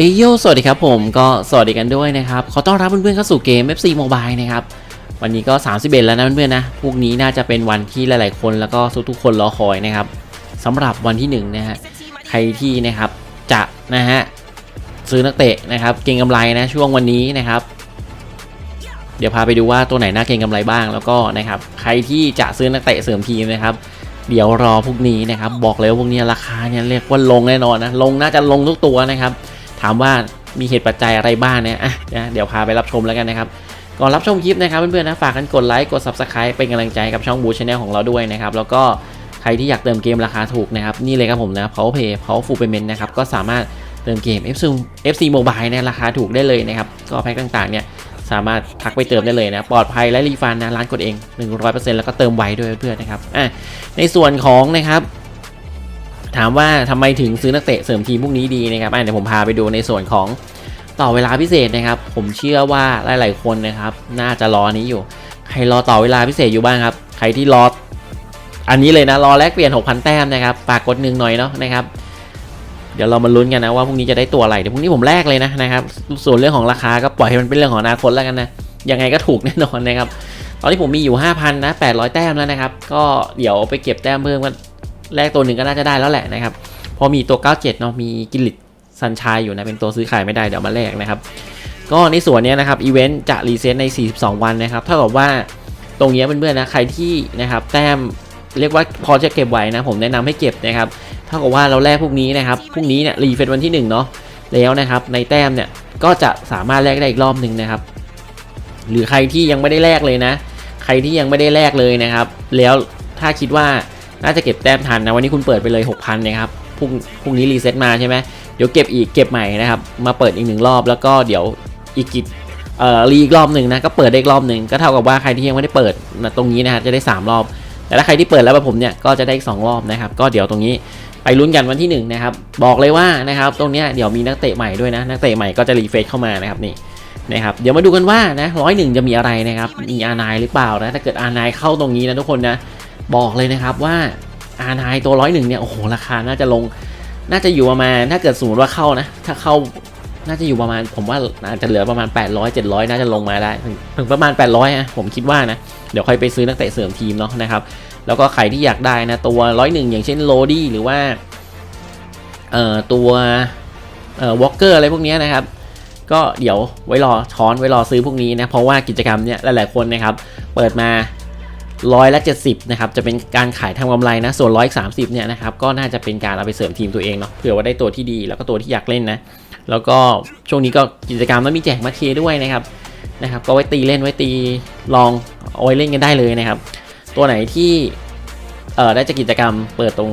เอ้ยโยสวัสดีครับผมก็สวัสดีกันด้วยนะครับ ขอต้อนรับเพื่อนๆเข้าสู่เกม FC Mobile นะครับ วันนี้ก็ 31 แล้วนะเพื่อนๆนะพวกนี้น่าจะเป็นวันที่หลายๆ คนแล้วก็ทุกๆคนรอคอยนะครับสำหรับวันที่ 1 นะฮะใครที่นะครับจะนะฮะซื้อนักเตะนะครับ เก่งกำไรนะช่วงวันนี้นะครับ เดี๋ยวพาไปดูว่าตัวไหนน่าเก่งกำไรบ้างแล้วก็นะครับ ใครที่จะซื้อนักเตะเสริมทีมนะครับเดี๋ยวรอพวกนี้นะครับ บอกเลยว่าพวกนี้ราคาเนี่ยเรียกว่าลงแน่นอนนะลงน่าจะลงทุกตัวนะครับ ถามว่ามีเหตุปัจจัยอะไรบ้างเนี่ยอะนะเดี๋ยวพาไปรับชมแล้วกันนะครับก่อนรับชมคลิปนะครับเพื่อนๆนะฝากกันกดไลค์กด Subscribe เป็นกำลังใจกับช่องบูชแนลของเราด้วยนะครับแล้วก็ใครที่อยากเติมเกมราคาถูกนะครับนี่เลยครับผมนะ Power Pay Power Full Payment นะครับก็สามารถเติมเกม FC FC Mobile เนี่ยราคาถูกได้เลยนะครับก็แพ็คต่างๆเนี่ยสามารถทักไปเติมได้เลยนะปลอดภัยและรีฟันนะร้านกดเอง 100%แล้วก็เติมไวด้วยเพื่อนๆนะครับอะในส่วนของนะครับ ถามว่าทำไมถึงซื้อนักเตะเสริมทีมพวกนี้ดีนะครับอะเดี๋ยวผมพาไปดูในส่วนของต่อเวลาพิเศษนะครับ ผมเชื่อว่าหลาย ๆ คนนะครับ น่าจะรออันนี้อยู่ ใครรอต่อเวลาพิเศษอยู่บ้างครับ ใครที่รออันนี้เลยนะรอแลกเปลี่ยน 6,000 แต้มนะครับฝากกดหนึ่งหน่อยเนาะนะครับเดี๋ยวเรามาลุ้นกันนะว่าพรุ่งนี้จะได้ตัวอะไรเดี๋ยวพรุ่งนี้ผมแลกเลยนะนะครับส่วนเรื่องของราคาก็ปล่อยให้มันเป็นเรื่องของอนาคตแล้วกันนะยังไงก็ถูกแน่นอนนะครับตอนนี้ผมมีอยู่ 5,000นะ800 แต้มแล้วนะครับ ก็เดี๋ยวไปเก็บแต้มเพิ่มกัน แลกตัวหนึ่งก็น่าจะได้แล้วแหละนะครับ พอมีตัว 97 เนาะมีกิลิตซันชายอยู่นะ เป็นตัวซื้อขายไม่ได้เดี๋ยวมาแลกนะครับ ก็ในส่วนนี้นะครับอีเวนต์จะรีเซ็ตใน 42 วันนะครับเท่ากับว่าตรงนี้เพื่อนๆนะใครที่นะครับแต้มเรียกว่าพอจะเก็บไว้นะ ผมแนะนำให้เก็บนะครับเท่ากับว่าเราแลกพวกนี้นะครับพรุ่งนี้เนี่ยรีเฟซวันที่1เนาะแล้วนะครับในแต้มเนี่ยก็จะสามารถแลกได้อีกรอบหนึ่งนะครับ หรือใครที่ยังไม่ได้แลกเลยนะ ใครที่ยังไม่ได้แลกเลยนะครับ แล้วถ้าคิดว่า น่าจะเก็บแต้มทันนะวันนี้คุณเปิดไปเลย 6,000นะครับพรุ่งพรุ่งนี้รีเซ็ตมาใช่ไหมเดี๋ยวเก็บอีกเก็บใหม่นะครับมาเปิดอีกหนึ่งรอบแล้วก็เดี๋ยวอีกกิจเอ่อรีอีกรอบหนึ่งนะก็เปิดได้อีกรอบหนึ่งก็เท่ากับว่าใครที่ยังไม่ได้เปิดนะตรงนี้นะฮะจะได้ 3 รอบ แต่ถ้าใครที่เปิดแล้วแบบผมเนี่ยก็จะได้อีก2รอบนะครับก็เดี๋ยวตรงนี้ไปลุ้นกันวันที่ 1 นะครับ บอกเลยว่านะครับตรงนี้เดี๋ยวมีนักเตะใหม่ด้วยนะนักเตะใหม่ก็จะรีเฟซเข้ามานะครับนี่นะครับเดี๋ยวมาดูกันว่านะร้อยหนึ่งจะมีอะไรนะครับมีอาร์ไนหรือเปล่านะถ้าเกิดอาร์ไนเข้าตรงนี้นะทุกคนนะ บอกเลยนะครับว่าอาร์ไนตัวร้อยหนึ่งเนี่ยโอ้โหราคาน่าจะลง น่าจะอยู่ประมาณถ้าเกิดสมมติว่าเข้านะ ถ้าเข้าน่าจะอยู่ประมาณ ผมว่าอาจจะเหลือประมาณ 800 700 น่าจะลงมาได้ ถึงประมาณ 800นะผมคิดว่านะ เดี๋ยวค่อยไปซื้อนักเตะเสริมทีมเนาะนะครับ แล้วก็ใครที่อยากได้นะ ตัวร้อยหนึ่งอย่างเช่นโรดี้หรือว่าเอ่อตัวเอ่อวอลเกอร์อะไรพวกนี้นะครับ ก็เดี๋ยวไว้รอช้อนไว้รอซื้อพวกนี้นะ เพราะว่ากิจกรรมเนี่ยหลายๆคนนะครับ เปิดมา ร้อยละ70นะครับจะเป็นการขายทำกำไรนะส่วนร้อยสามสิบเนี่ยนะครับก็น่าจะเป็นการเอาไปเสริมทีมตัวเองเนาะเผื่อว่าได้ตัวที่ดีแล้วก็ตัวที่อยากเล่นนะแล้วก็ช่วงนี้ก็กิจกรรมแล้วมีแจกมาเคด้วยนะครับนะครับก็ไว้ตีเล่นไว้ตีลองเอาไว้เล่นกันได้เลยนะครับ ตัวไหนที่เออได้จากกิจกรรมเปิดตรง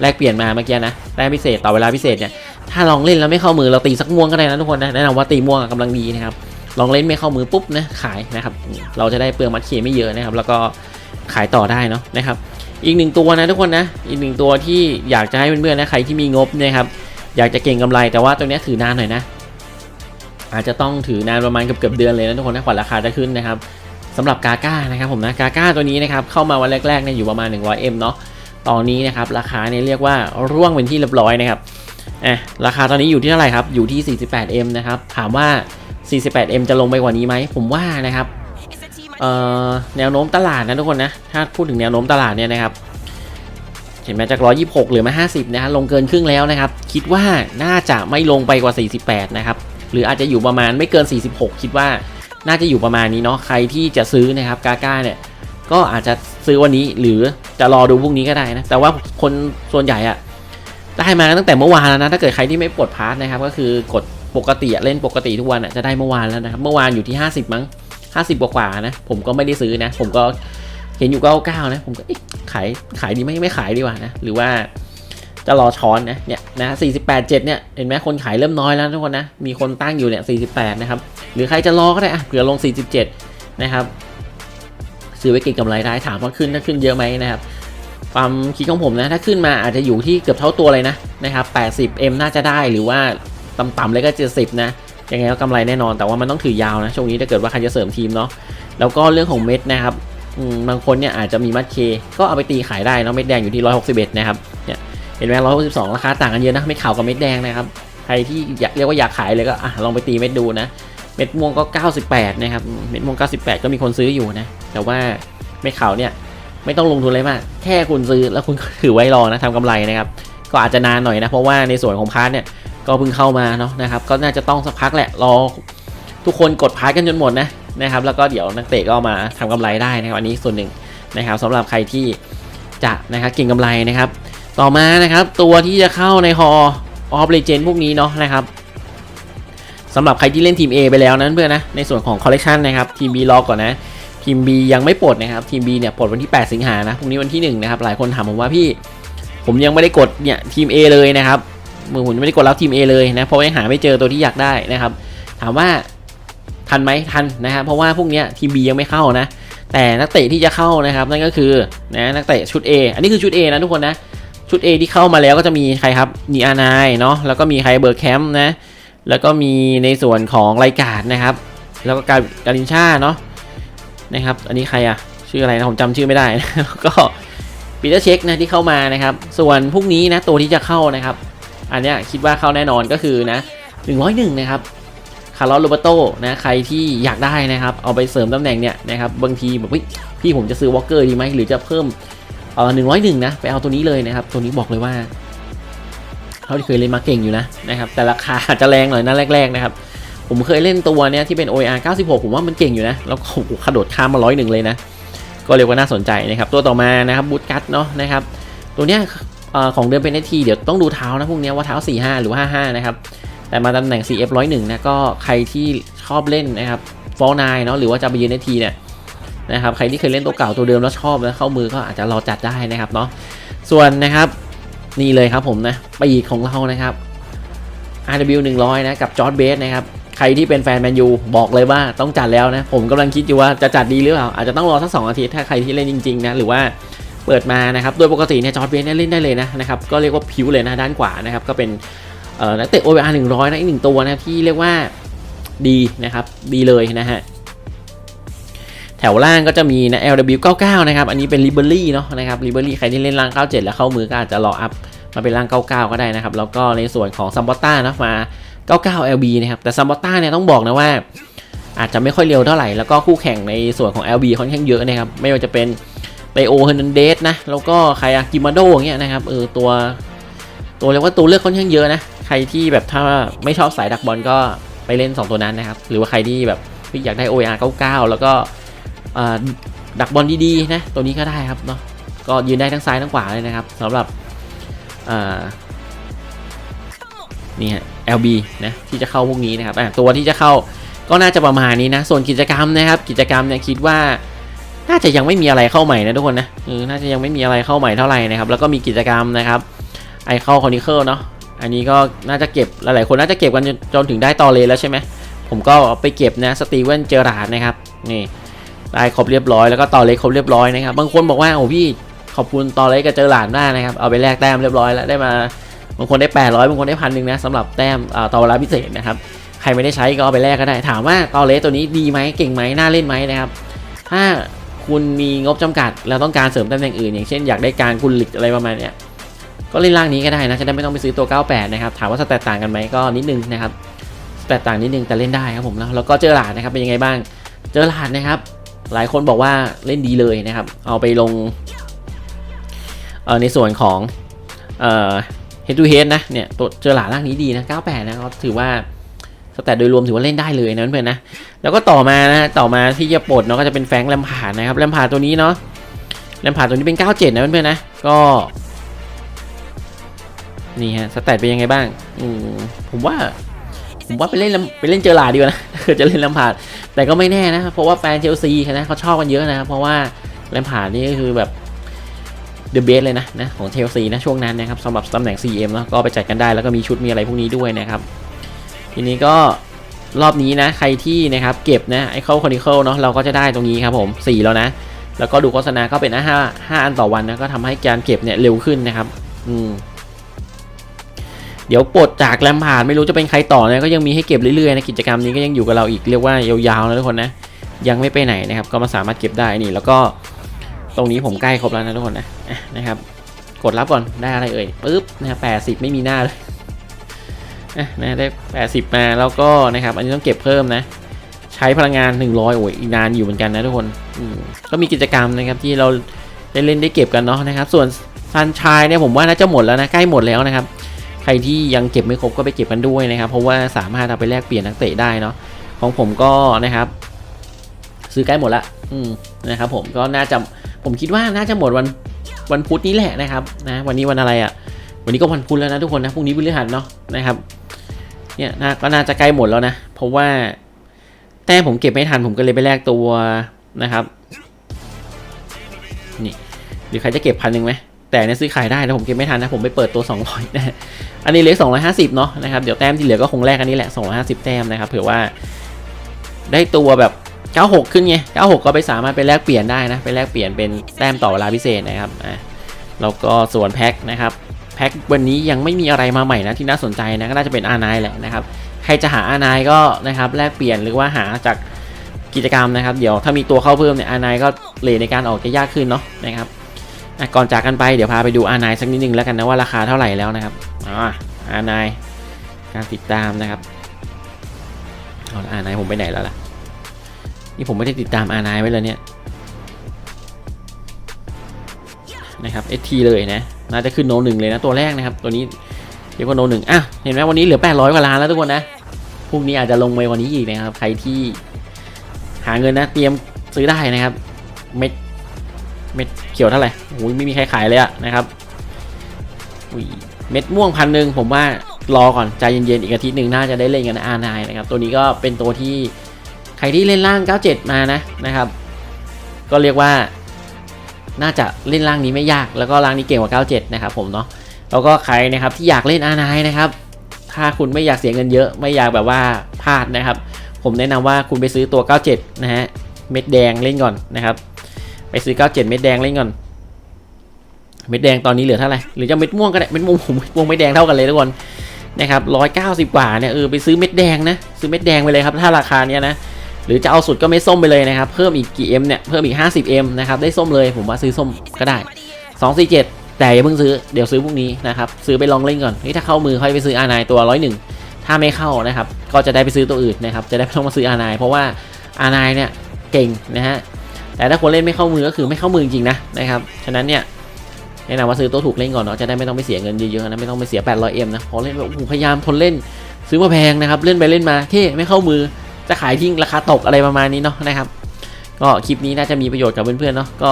แลกเปลี่ยนมาเมื่อกี้นะแลกพิเศษต่อเวลาพิเศษเนี่ยถ้าลองเล่นแล้วไม่เข้ามือเราตีสักม่วงก็ได้นะทุกคนนะแนะนำว่าตีม่วงกำลังดีนะครับ ลองเล่นไม่เข้ามือปุ๊บนะขายนะครับ เราจะได้เปลืองมัดเคไม่เยอะนะครับ แล้วก็ขายต่อได้เนาะนะครับ อีกหนึ่งตัวนะทุกคนนะ อีกหนึ่งตัวที่อยากจะให้เพื่อนๆนะใครที่มีงบนะครับอยากจะเก่งกำไรแต่ว่าตัวนี้ถือนานหน่อยนะ อาจจะต้องถือนานประมาณเกือบเกือบเดือนเลยนะทุกคนนะกว่าราคาจะขึ้นนะครับสำหรับกาก้านะครับผมนะกาก้าตัวนี้นะครับเข้ามาวันแรกๆเนี่ยอยู่ประมาณ 100M เนาะตอนนี้นะครับราคาเนี่ยเรียกว่าร่วงเป็นที่เรียบร้อยนะครับอะราคาตอนนี้อยู่ที่เท่าไหร่ครับอยู่ที่ 48M นะครับถามว่า 48M จะลงไปกว่านี้ไหม ผมว่านะครับแนวโน้มตลาดนะทุกคนนะ ถ้าพูดถึงแนวโน้มตลาดเนี่ยนะครับ เห็นไหมจาก 126 หรือมา 50 นะฮะ ลงเกินครึ่งแล้วนะครับ คิดว่าน่าจะไม่ลงไปกว่า 48 นะครับ หรืออาจจะอยู่ประมาณไม่เกิน 46 คิดว่าน่าจะอยู่ประมาณนี้เนาะ ใครที่จะซื้อนะครับกาก้าเนี่ย ก็อาจจะซื้อวันนี้หรือจะรอดูพรุ่งนี้ก็ได้นะ แต่ว่าคนส่วนใหญ่อะได้มาตั้งแต่เมื่อวานแล้วนะ ถ้าเกิดใครที่ไม่ปลดพาร์ทนะครับ ก็คือกด ปกติเล่นปกติทุกวันจะได้เมื่อวานแล้วนะครับเมื่อวานอยู่ที่ 50 มั้ง 50 กว่าๆนะ ผมก็ไม่ได้ซื้อนะ ผมก็เห็นอยู่99นะ ผมก็ขายขายดีไหมไม่ขายดีกว่านะ หรือว่าจะรอช้อนนะเนี่ยนะ48 7เจ็ดเนี่ยเห็นไหมคนขายเริ่มน้อยแล้วทุกคนนะ มีคนตั้งอยู่เนี่ย48นะครับ หรือใครจะรอก็ได้อะเผื่อลง47นะครับซื้อไว้เก็งกำไรได้ถามว่าขึ้นถ้าขึ้นเยอะไหมนะครับ ความคิดของผมนะ ถ้าขึ้นมาอาจจะอยู่ที่เกือบเท่าตัวเลยนะนะครับ 80M น่าจะได้หรือว่า ต่ำๆเลยก็70นะยังไงก็กำไรแน่นอนแต่ว่ามันต้องถือยาวนะช่วงนี้ถ้าเกิดว่าใครจะเสริมทีมเนาะแล้วก็เรื่องของเม็ดนะครับบางคนเนี่ยอาจจะมีมัดเคก็เอาไปตีขายได้เนาะเม็ดแดงอยู่ที่161นะครับเนี่ยเห็นไหม162ราคาต่างกันเยอะนะเม็ดขาวกับเม็ดแดงนะครับใครที่อยากเรียกว่าอยากขายเลยก็อะลองไปตีเม็ดดูนะเม็ดม่วงก็ 98 นะครับ เม็ดม่วง 98 ก็มีคนซื้ออยู่นะ แต่ว่าเม็ดขาวเนี่ยไม่ต้องลงทุนอะไรมาก แค่คุณซื้อแล้วคุณถือไว้รอนะทำกำไรนะครับ ก็อาจจะนานหน่อยนะ เพราะว่าในส่วนของพาร์ทเนี่ย ก็เพิ่งเข้ามาเนาะนะครับ ก็น่าจะต้องสักพักแหละรอทุกคนกดพาร์ทกันจนหมดนะนะครับ แล้วก็เดี๋ยวนักเตะก็มาทำกำไรได้นะครับอันนี้ส่วนหนึ่งนะครับสำหรับใครที่จะนะครับเก่งกำไรนะครับ ต่อมานะครับ ตัวที่จะเข้าในฮอออฟเลเจนพวกนี้เนาะนะครับสำหรับใครที่เล่นทีม A ไปแล้วนั้นเพื่อนนะในส่วนของคอลเล t ชันนะครับทีม B รอก่อนนะทีม B ยังไม่ปลดนะครับทีม B เนี่ยปลดวันที่ 8 สิงหานะพรุ่งนี้วันที่1นะครับหลายคนถามผมว่าพี่ ผมยังไม่ได้กดเนี่ยทีม A เลยนะครับ มือผมยังไม่ได้กดรับทีม A เลยนะเพราะยังหาไม่เจอตัวที่อยากได้นะครับ ถามว่าทันไหมทันนะครับเพราะว่าพวกเนี้ยทีม B ยังไม่เข้านะ แต่นักเตะที่จะเข้านะครับนั่นก็คือนะนักเตะชุด A อันนี้คือชุด A นะทุกคนนะชุด A ที่เข้ามาแล้วก็จะมีใครครับนีอานายเนาะแล้วก็มีใครเบอร์แคมป์นะแล้วก็มีในส่วนของรายการนะครับ แล้วก็การการินชาเนาะนะครับ อันนี้ใครอะชื่ออะไรนะผมจำชื่อไม่ได้นะแล้วก็ปีเตอร์เช็คนะที่เข้ามานะครับ ส่วนพวกนี้นะตัวที่จะเข้านะครับ อันเนี้ยคิดว่าเข้าแน่นอนก็คือนะ 101 นะครับคาร์ลอสโรเบโตนะใครที่อยากได้นะครับ เอาไปเสริมตำแหน่งเนี่ยนะครับบางทีแบบพี่ผมจะซื้อวอลเกอร์ดีไหมหรือจะเพิ่มเออหนึ่งร้อยหนึ่งนะ ไปเอาตัวนี้เลยนะครับ ตัวนี้บอกเลยว่าเขาที่เคยเล่นมาเก่งอยู่นะนะครับ แต่ราคาจะแรงหน่อยนะแรก ๆ นะครับ ผมเคยเล่นตัวเนี้ยที่เป็น OR 96 ผมว่ามันเก่งอยู่นะ แล้วก็กระโดดข้ามมาร้อยหนึ่งเลยนะ ก็เรียกว่าน่าสนใจนะครับ ตัวต่อมานะครับบูทกัตเนาะนะครับ ตัวเนี้ย ของเดิมเป็นเอทีเดี๋ยวต้องดูเท้านะพวกนี้ว่าเท้า 45 หรือว่า 55 นะครับ แต่มาตำแหน่ง CF 101 นะก็ใครที่ชอบเล่นนะครับฟอลนายเนาะหรือว่าจะไปยืนเอทีเนี่ยนะครับใครที่เคยเล่นตัวเก่าตัวเดิมแล้วชอบแล้วเข้ามือก็อาจจะรอจัดได้นะครับเนาะส่วนนะครับนี่เลยครับผมนะปีกของเรานะครับ RW 100 นะกับจอร์ดเบสนะครับใครที่เป็นแฟนแมนยูบอกเลยว่าต้องจัดแล้วนะ ผมกำลังคิดอยู่ว่าจะจัดดีหรือเปล่า อาจจะต้องรอสักสองอาทิตย์ถ้าใครที่เล่นจริงๆนะ หรือว่า เปิดมานะครับ โดยปกติเนี่ยจอร์ดเบสเนี่ยเล่นได้เลยนะนะครับ ก็เรียกว่าผิวเลยนะด้านขวานะครับ ก็เป็นเอ่อนักเตะ OVR 100 นะอีกหนึ่งตัวนะที่เรียกว่าดีนะครับ ดีเลยนะฮะ แถวล่างก็จะมีนะ LW99 นะครับ อันนี้เป็น l i b e r y เนาะนะครับ l i b e r y ใครที่เล่นล่าง 97 แล้วเข้ามือก็อาจจะรออัพมาเป็นล่าง 99 ก็ได้นะครับ แล้วก็ในส่วนของซัมบอต้านะมา 99 LB นะครับ แต่ซัมบอต้าเนี่ยต้องบอกนะว่าอาจจะไม่ค่อยเร็วเท่าไหร่ แล้วก็คู่แข่งในส่วนของ LB ค่อนข้างเยอะนะครับ ไม่ว่าจะเป็น ไ e โอเฮนันเดสนะ แล้วก็ใครอะกิมาโดอย่างเงี้ยนะครับ เออตัว ตัวเรียกว่าตัวเลือกค่อนข้างเยอะนะ ใครที่แบบถ้าไม่ชอบสายดักบอลก็ไปเล่น 2 ตัวนั้นนะครับ หรือว่าใครที่แบบอยากได้ OR 99 แล้วก็ดักบอลดีๆนะ ตัวนี้ก็ได้ครับเนาะ ก็ยืนได้ทั้งซ้ายทั้งขวาเลยนะครับสำหรับนี่ฮะ LB นะที่จะเข้าพวกนี้นะครับตัวที่จะเข้าก็น่าจะประมาณนี้นะ ส่วนกิจกรรมนะครับ กิจกรรมเนี่ยคิดว่า น่าจะยังไม่มีอะไรเข้าใหม่นะทุกคนนะเออน่าจะยังไม่มีอะไรเข้าใหม่เท่าไหร่นะครับ แล้วก็มีกิจกรรมนะครับไอเข้าคอนิเคิลเนาะอันนี้ก็น่าจะเก็บหลายๆคนน่าจะเก็บกันจนถึงได้ตอเลแล้วใช่ไหมผมก็ไปเก็บนะสตีเวนเจอราดนะครับนี่ได้ครบเรียบร้อยแล้วก็ต่อเล็กครบเรียบร้อยนะครับบางคนบอกว่าโอ้พี่ขอบคุณต่อเล็กกับเจอหลานมากนะครับเอาไปแลกแต้มเรียบร้อยแล้วได้มาบางคนได้ 800บางคนได้พันหนึ่งนะสำหรับแต้มต่อเวลาพิเศษนะครับใครไม่ได้ใช้ก็เอาไปแลกก็ได้ถามว่าต่อเลตัวนี้ดีไหมเก่งไหมน่าเล่นไหมนะครับถ้า คุณมีงบจำกัด แล้วต้องการเสริมตำแหน่งอื่น อย่างเช่นอยากได้การกุลลิกอะไรประมาณเนี้ยก็เล่นร่างนี้ก็ได้นะ จะได้ไม่ต้องไปซื้อตัว 98 นะครับ ถามว่าสแตตต่างกันไหมก็นิดนึงนะครับสแตตต่างนิดนึงแต่เล่นได้ครับผมแล้วแล้วก็เจอหลานนะครับเป็นยังไงบ้าง เจอหลานนะครับ หลายคนบอกว่าเล่นดีเลยนะครับ เอาไปลงเอ่อในส่วนของเอ่อ head to head นะเนี่ยตัวเจอหลาร่างนี้ดีนะ 98 นะก็ถือว่า สแตทโดยรวมถือว่าเล่นได้เลยนะเพื่อนนะ แล้วก็ต่อมานะต่อมาที่จะปลดเนาะก็จะเป็นแฟงแลมพาดนะครับแลมพาดตัวนี้เนาะแลมพาดตัวนี้เป็น 97 นะเพื่อนๆนะก็นี่ฮะสแตทเป็นยังไงบ้างอืมผมว่าผมว่าไปเล่นไปเล่นเจอหลาดีกว่านะคือจะเล่นแลมพาดแต่ก็ไม่แน่นะเพราะว่าแฟนเชลซีนะเขาชอบกันเยอะนะเพราะว่าแลมพาดนี่ก็คือแบบเดอะเบสเลยนะนะของเชลซีนะช่วงนั้นนะครับสำหรับตำแหน่ง CM เนาะก็ไปจัดกันได้แล้วก็มีชุดมีอะไรพวกนี้ด้วยนะครับ ทีนี้ก็รอบนี้นะใครที่นะครับเก็บนะไอเข้าคอนิเคิลเนาะเราก็จะได้ตรงนี้ครับผม 4 แล้วนะ แล้วก็ดูโฆษณาก็เป็นห้าห้าอันต่อวันนะก็ทำให้การเก็บเนี่ยเร็วขึ้นนะครับอืมเดี๋ยวปลดจากแลมพาร์ดไม่รู้จะเป็นใครต่อนะก็ยังมีให้เก็บเรื่อยๆนะกิจกรรมนี้ก็ยังอยู่กับเราอีกเรียกว่ายาวๆนะทุกคนนะยังไม่ไปไหนนะครับก็มาสามารถเก็บได้นี่ แล้วก็ตรงนี้ผมใกล้ครบแล้วนะทุกคนนะนะครับ กดรับก่อนได้อะไรเอ่ยปึ๊บนะแปดสิบไม่มีหน้าเลย นะได้ 80 มาแล้วก็นะครับ อันนี้ต้องเก็บเพิ่มนะ ใช้พลังงาน 100 โอ้ยอีกนานอยู่เหมือนกันนะทุกคนก็มีกิจกรรมนะครับที่เราได้เล่นได้เก็บกันเนาะนะครับ ส่วนซันชายเนี่ยผมว่าน่าจะหมดแล้วนะใกล้หมดแล้วนะครับ ใครที่ยังเก็บไม่ครบก็ไปเก็บกันด้วยนะครับ เพราะว่าสามารถเอาไปแลกเปลี่ยนนักเตะได้เนาะของผมก็นะครับ ซื้อใกล้หมดละอืมนะครับ ผมก็น่าจะผมคิดว่าน่าจะหมดวันวันพุธนี้แหละนะครับนะวันนี้วันอะไรอะ่ะวันนี้ก็วันพุธแล้วนะทุกคนนะพรุ่งนี้พฤหัสเนาะนะครับ เนี่ยน่าก็น่าจะใกล้หมดแล้วนะ เพราะว่าแต้มผมเก็บไม่ทันผมก็เลยไปแลกตัวนะครับ นี่หรือใครจะเก็บพันหนึ่งไหมแต่เนี่ยซื้อขายได้นะผมเก็บไม่ทันนะผมไปเปิดตัว 200นะอันนี้เหลือ250 เนาะนะครับเดี๋ยวแต้มที่เหลือก็คงแลกอันนี้แหละ 250 แต้มนะครับเผื่อว่าได้ตัวแบบ 96 ขึ้นไง 96 ก็ไปสามารถไปแลกเปลี่ยนได้นะ ไปแลกเปลี่ยนเป็นแต้มต่อเวลาพิเศษนะครับอะแล้วก็ส่วนแพ็คนะครับ แพ็ควันนี้ยังไม่มีอะไรมาใหม่นะที่น่าสนใจนะก็น่าจะเป็นอาร์ไนแหละนะครับใครจะหาอาร์ไนก็นะครับแลกเปลี่ยนหรือว่าหาจากกิจกรรมนะครับ เดี๋ยวถ้ามีตัวเข้าเพิ่มเนี่ยอาร์ไนก็เลทในการออกจะยากขึ้นเนาะนะครับก่อนจากกันไปเดี๋ยวพาไปดูอาร์ไนสักนิดนึงแล้วกันนะว่าราคาเท่าไหร่แล้วนะครับอาอาร์ไนการติดตามนะครับเอาอาร์ไนผมไปไหนแล้วล่ะนี่ผมไม่ได้ติดตามอาร์ไนไว้เลยเนี่ยนะครับเอทีเลยนะ น่าจะขึ้นโนหนึ่งเลยนะตัวแรกนะครับ ตัวนี้เรียกว่าโนหนึ่งอะเห็นไหมวันนี้เหลือ 800กว่าล้านแล้วทุกคนนะพรุ่งนี้อาจจะลงไปกวันนี้อีกนะครับ ใครที่หาเงินนะ เตรียมซื้อได้นะครับ เม็ดเม็ดเขียวเท่าไหร่โอ้ยไม่มีใครขายเลยอะนะครับอุ้ยเม็ดม่วงพันหนึ่งผมว่ารอก่อนใจเย็นๆอีกอาทิตย์หนึ่งน่าจะได้เล่นกันอาร์นนะครับ ตัวนี้ก็เป็นตัวที่ใครที่เล่นล่าง 97 มานะนะครับ ก็เรียกว่า น่าจะเล่นร่างนี้ไม่ยาก แล้วก็ร่างนี้เก่งกว่า 97 นะครับผมเนาะ แล้วก็ใครนะครับที่อยากเล่นอาร์ไนะครับ ถ้าคุณไม่อยากเสียเงินเยอะ ไม่อยากแบบว่าพลาดนะครับ ผมแนะนำว่าคุณไปซื้อตัว 97 นะฮะ เม็ดแดงเล่นก่อนนะครับ ไปซื้อ 97 เม็ดแดงเล่นก่อน เม็ดแดงตอนนี้เหลือเท่าไหร่ หรือจะเม็ดม่วงก็ได้ เม็ดม่วงผมเม็ดม่วงเม็ดแดงเท่ากันเลยทุกคนนะครับ190กว่าเนี่ยเออไปซื้อเม็ดแดงนะ ซื้อเม็ดแดงไปเลยครับ ถ้าราคาเนี้ยนะ หรือจะเอาสุดก็ไม่ส้มไปเลยนะครับ เพิ่มอีกกี่ M เนี่ย เพิ่มอีก 50M นะครับ ได้ส้มเลยผมว่าซื้อส้มก็ได้ 247 แต่อย่าเพิ่งซื้อเดี๋ยวซื้อพรุ่งนี้นะครับ ซื้อไปลองเล่นก่อนเฮ้ยถ้าเข้ามือค่อยไปซื้อ R9 ตัว101ถ้าไม่เข้านะครับ ก็จะได้ไปซื้อตัวอื่นนะครับ จะได้ไม่ต้องมาซื้อ R9 เพราะว่า R9 เนี่ยเก่งนะฮะแต่ถ้าคนเล่นไม่เข้ามือก็คือไม่เข้ามือจริงๆนะนะครับฉะนั้นเนี่ยแนะนำว่าซื้อตัวถูกเล่นก่อนเนาะจะได้ไม่ต้องไปเสียเงินเยอะๆนะไม่ต้องไปเสีย 800M นะพอเล่นแบบพยายามทนเล่นซื้อมาแพงนะครับเล่นไปเล่นมาเท่ไม่เข้ามือ จะขายทิ้งราคาตกอะไรประมาณนี้เนาะนะครับ ก็คลิปนี้น่าจะมีประโยชน์กับเพื่อนๆเนาะก็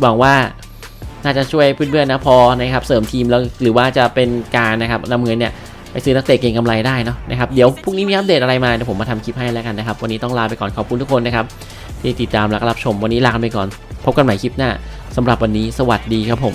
หวังว่าน่าจะช่วยเพื่อนๆนะพอนะครับเสริมทีมแล้วหรือว่าจะเป็นการนะครับนำเงินเนี่ยไปซื้อนักเตะเก่งกำไรได้เนาะนะครับเดี๋ยวพรุ่งนี้มีอัปเดตอะไรมาเดี๋ยวผมมาทำคลิปให้แล้วกันนะครับ วันนี้ต้องลาไปก่อนขอบคุณทุกคนนะครับที่ติดตามและรับชมวันนี้ลาไปก่อน พบกันใหม่คลิปหน้าสำหรับวันนี้สวัสดีครับผม